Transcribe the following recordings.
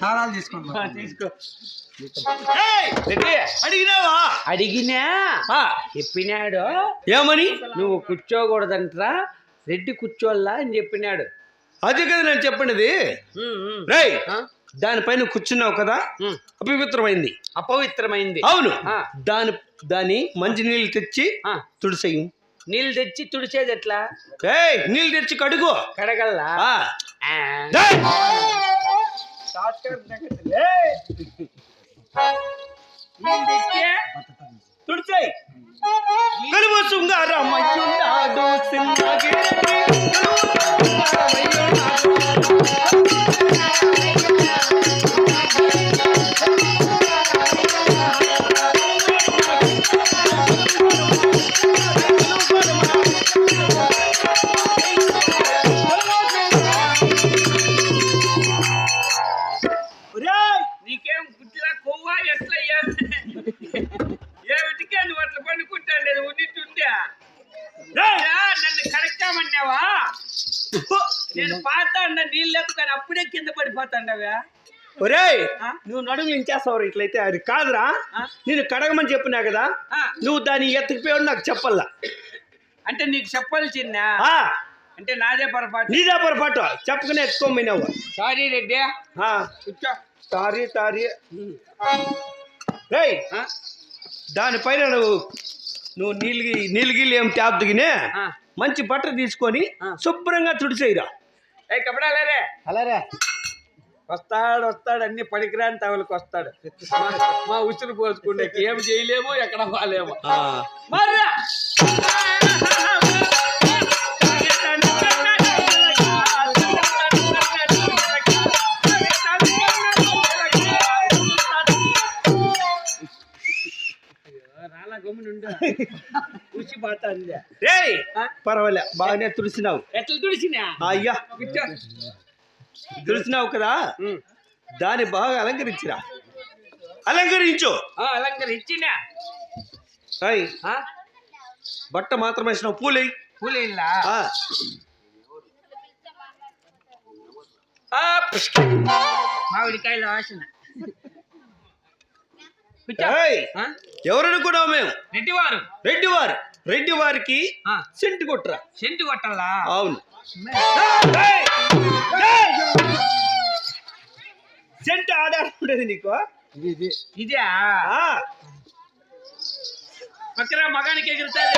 తాళాలు తీసుకుంటా తీసుకో. రెడ్డి అడిగినావా? అడిగినా? ఆ, చెప్పినాడు. ఏమని? నువ్వు కూర్చోకూడదంటరా. రెడ్డి కూర్చోల్లా అని చెప్పినాడు. అదే కదా నేను చెప్పినది? దానిపైన కూర్చున్నావు కదా. అపవిత్రమైంది. అపవిత్రమైంది. అవును. ఆ. దాని దాని మంచి నీళ్ళు తెచ్చి ఆ, తుడిసేయి. నీళ్ళు తెచ్చి తుడిచేది ఎట్లా? ఏయ్ నీళ్ళు తెచ్చి కడుగు. కడగల్లా? ఆ. ఆ. డేయ్! నీళ్ళు తెచ్చి తుడిచేయ్ కలువ శృంగారమయ్యున్నాడు సింహగిరి నీకేం ఒరేయ్ ఆ? నువ్వు నడుములు ఇంచేస్తావు ఇట్లయితే అది కాదురా? నేను కడగమని చెప్పినా కదా నువ్వు దాన్ని ఎత్తుకుపోయాడు నాకు చెప్పల్లా. అంటే నీకు చెప్పాల్సిందా? ఆ, అంటే నాదే పొరపాటు. నీదే పొరపాటు. చెప్పకనే ఎత్తుకోమైనావు సారీ రెడ్డి. తారీ రేయ్ ఆ? దానిపైన నువ్వు నువ్వు నీళ్ళు నీళ్ళు ఏం ట్యాప్ దిగినే. మంచి బట్ట తీసుకొని. శుభ్రంగా తుడిచేయరా ఏ కపడాలేరే అలారే వస్తాడు వస్తాడు అన్ని పనికిరాని తవలకు వస్తాడు. మా- ఉసురు పోసుకుండే ఏం చేయలేము ఎక్కడ పోలేము. మర్రా! పర్వాలే బాగానే తుడిసినావు ఎట్లా తుడిసినా అయ్యా! కూర్చో తుడిసినావు కదా. దాన్ని బాగా అలంకరించిరా అలంకరించు ఆ, అలంకరించినా? బట్ట మాత్రం వేసినావు ఆ, పుష్క. మామిడికాయల వాసన? ఎవరనుకున్నావు మేము? రెడ్డివారు. రెడ్డి వారు రెడ్డి వారికి ఆ, సెంటు కొట్టురా సెంటు కొట్టాలా? అవును! సెంటు ఆడాడుకునేది నీకు? ఇది. పక్కన మగానికి ఎగురుతుంది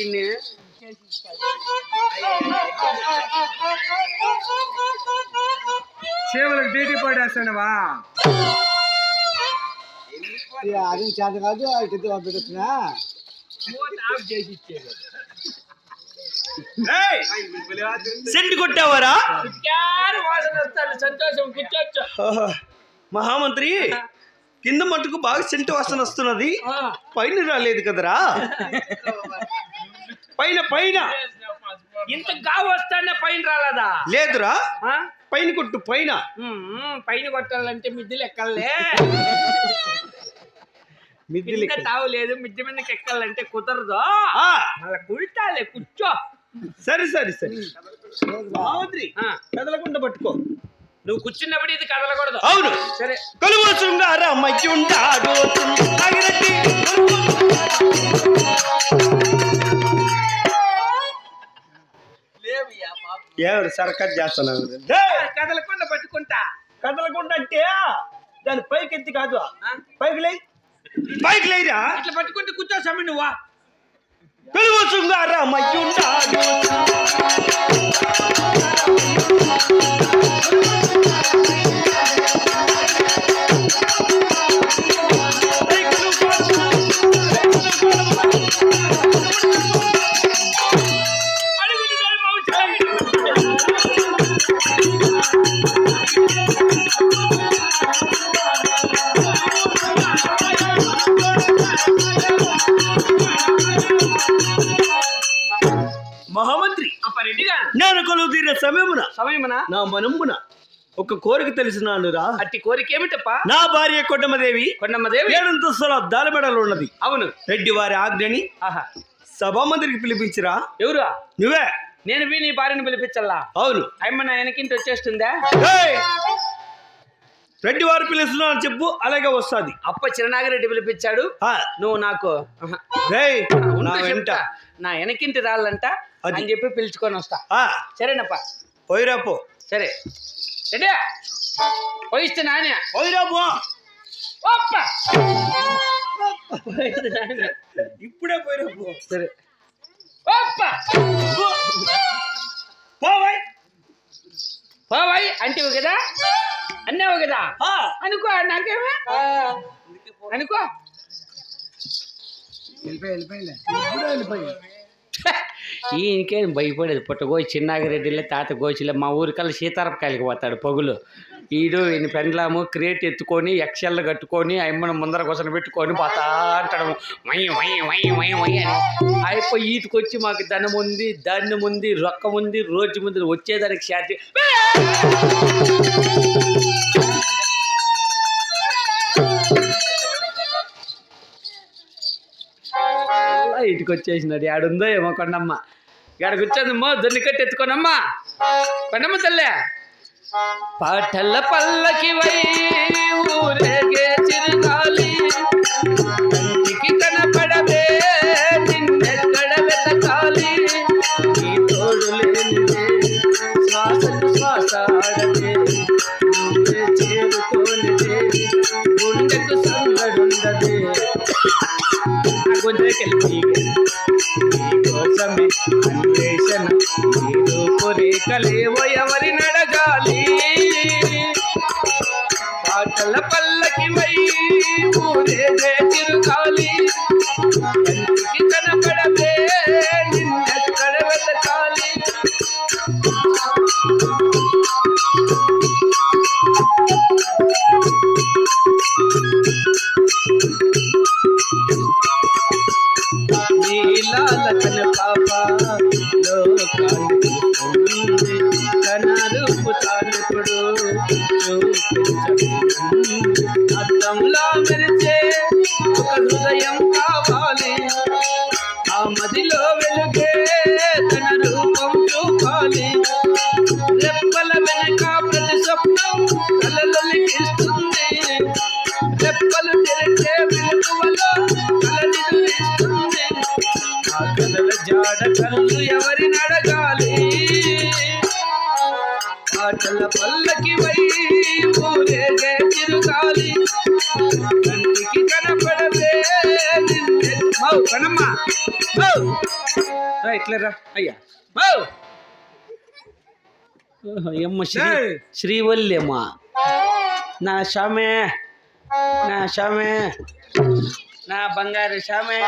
దీన్ని సేవలకు డ్యూటీ పడేస్తానవా? అది చేత కాదు అది ఏయ్! సెంటు కొట్టావారా? మహామంత్రి కింద మట్టుకు బాగా సెంటు వాసన వస్తున్నది. పైన రాలేదు కదరా? పైన పైన. ఇంత గావు వస్తానే పైన రాలేదా? లేదురా? పైన కొట్టు పైన. పైన కొట్టాలంటే మిద్దెలు ఎక్కలే మిద్దిలి తావు లేదు మిద్దె మీదకి ఎక్కాలంటే కుదరదు. మళ్ళీ కుల్టాలే కూర్చో. సరే సరే సరే. కదలకుండా పట్టుకో. నువ్వు కూర్చున్నప్పుడు ఇది కదలకూడదు. అవును. సరే. కలువ శృంగార మధ్యుంటాడు అగిరెడ్డి ఎవరు సర్కట్ చేస్తున్నారు ఏయ్! కదలకుండా పట్టుకుంటా. కదలకుండా అంటే దాని పైకి ఎత్తి కాదు? పైకి లే పైకి లేరా ఇట్లా పట్టుకుంటే కూర్చో సమీ నువ్వా. కలువ శృంగార గారు? నేను కొలువు తీరే సమయమున సమయమనా? నా మనమున ఒక కోరిక తెలిసినాను రా అట్టి కోరిక ఏమిటప్పా? నా భార్య కొట్టమదేవి కొండమ్మదేవి? ఏడంతస్తుల దాలమెడలు ఉన్నది. అవును. రెడ్డి వారి ఆజ్ఞని ఆహా. సభామందిరికి పిలిపించిరా. ఎవరు నువ్వే. నేను వీ నీ భార్యను పిలిపించల్లా? అవును. అమ్మ నా వెనకింటి వచ్చేస్తుందా! రెడ్డి వారు పిలుస్తున్నా అని చెప్పు అలాగే వస్తుంది. అప్ప చిరనాగిరెడ్డి పిలిపించాడు. నువ్వు నాకు నా వెంట. నా వెనకింటి రాళ్ళంట. అని చెప్పి పిలుచుకొని వస్తా. సరేనప్ప. పోయిరా పో. సరే. రెడీ? పోయిస్తే నానే. పోయిరా పో. ఒప్ప. పోయిస్తే నానే. ఇప్పుడే పోయిరా పో. సరే. ఒప్ప. పోవై పోవాయి అంటివి కదా? అన్నావు కదా? అనుకో నాకేమే? అనుకో. వెళ్ళిపోయి వెళ్ళిపోయిలే ఇప్పుడు వెళ్ళిపోయి. ఈయనకేం భయపడేది? పుట్టగోయి చిన్నాగిరెడ్డిలే తాత గోచిలే మా ఊరికల్లా సీతారపకాయలకి పోతాడు పొగులు. ఈడు ఈయన పెండ్లాము క్రియేట్ ఎత్తుకొని ఎక్సెల్ కట్టుకొని అమ్మను ముందర కోసం పెట్టుకొని పోతా అంటాడు. Why why why why why అని. అయిపోయి ఈటుకొచ్చి మాకు ధనం ఉంది ధాన్యం ఉంది రొక్కం ఉంది రోజు ముందు వచ్చేదానికి శాంతి ఇంటికి వచ్చేసినాడు ఆడుందో ఏమో కొండమ్మ. ఇక్కడ కూర్చోందమ్మో దొన్ని కట్టి ఎత్తుకోనమ్మా. కొండమ్మ తల్లే. పాటల పల్లకి వై ఊరేగే చిరుగాలి. కంటికి కనపడవే నిన్నెక్కడ వెతకాలి? ఈ తోడు లేని శ్వాసకు శ్వాస ఆడదే కోరికలేవో ఎవరి నడగాలి? పాటల పల్లకి మై ఊరేగే తిరుగాలి. కంటికి కనపడవే నిన్నెక్కడ వెతకాలి? అద్దంలా మెరిచే ఒక హృదయం కావాలి. ఆ మదిలో వెలుగే తన రూపం చూపాలి. రెప్పల వెనక ప్రతి స్వప్నం కలలొలికిస్తుంది రండమ్మా రా ఇట్లేరా అయ్యా. ఏమ్మ శ్రీ శ్రీవల్లేమ్మా నా శామే నా శామే నా బంగారు శామే